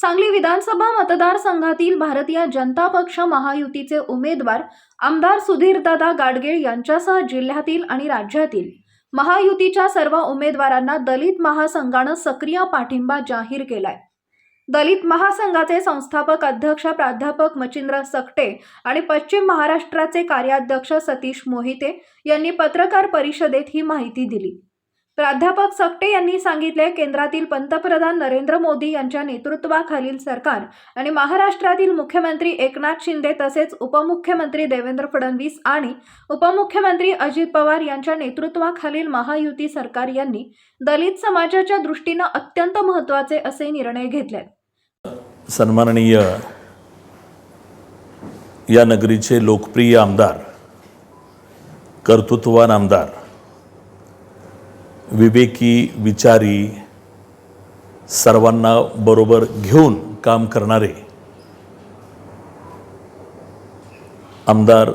सांगली विधानसभा मतदारसंघातील भारतीय जनता पक्ष महायुतीचे उमेदवार आमदार सुधीरदादा गाडगीळ यांच्यासह जिल्ह्यातील आणि राज्यातील महायुतीच्या सर्व उमेदवारांना दलित महासंघानं सक्रिय पाठिंबा जाहीर केलाय. दलित महासंघाचे संस्थापक अध्यक्ष प्राध्यापक मचिंद्र सकटे आणि पश्चिम महाराष्ट्राचे कार्याध्यक्ष सतीश मोहिते यांनी पत्रकार परिषदेत ही माहिती दिली. प्राध्यापक सकटे यांनी सांगितले केंद्रातील पंतप्रधान नरेंद्र मोदी यांच्या नेतृत्वाखालील सरकार आणि महाराष्ट्रातील मुख्यमंत्री एकनाथ शिंदे तसेच उपमुख्यमंत्री देवेंद्र फडणवीस आणि उपमुख्यमंत्री अजित पवार यांच्या नेतृत्वाखालील महायुती सरकार यांनी दलित समाजाच्या दृष्टीनं अत्यंत महत्त्वाचे असे निर्णय घेतले. सन्माननीय या नगरीचे लोकप्रिय आमदार कर्तृत्ववान आमदार विवेकी विचारी सर्वांना बरोबर घेऊन काम करणारे आमदार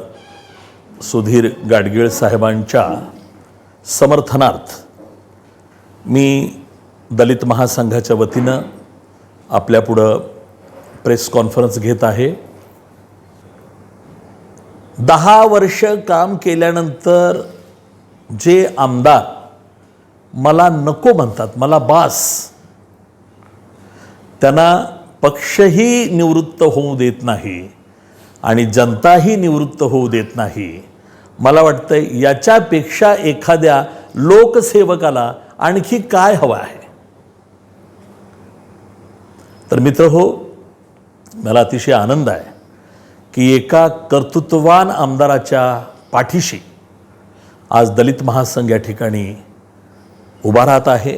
सुधीर गाडगीळ साहेबांच्या समर्थनार्थ मी दलित महासंघाच्या वतीनं आपल्यापुढं प्रेस कॉन्फरन्स घेत आहे. दहा वर्ष काम केल्यानंतर जे आमदार मला नको म्हणतात मला बास. त्यांना पक्षही निवृत्त होऊ देत नाही आणि जनताही निवृत्त होऊ देत नाही. मला वाटतं याच्यापेक्षा एखाद्या लोकसेवकाला आणखी काय हवं आहे? तर मित्र हो मला अतिशय आनंद आहे की एका कर्तृत्ववान आमदाराच्या पाठीशी आज दलित महासंघ या ठिकाणी उभा राहत आहे.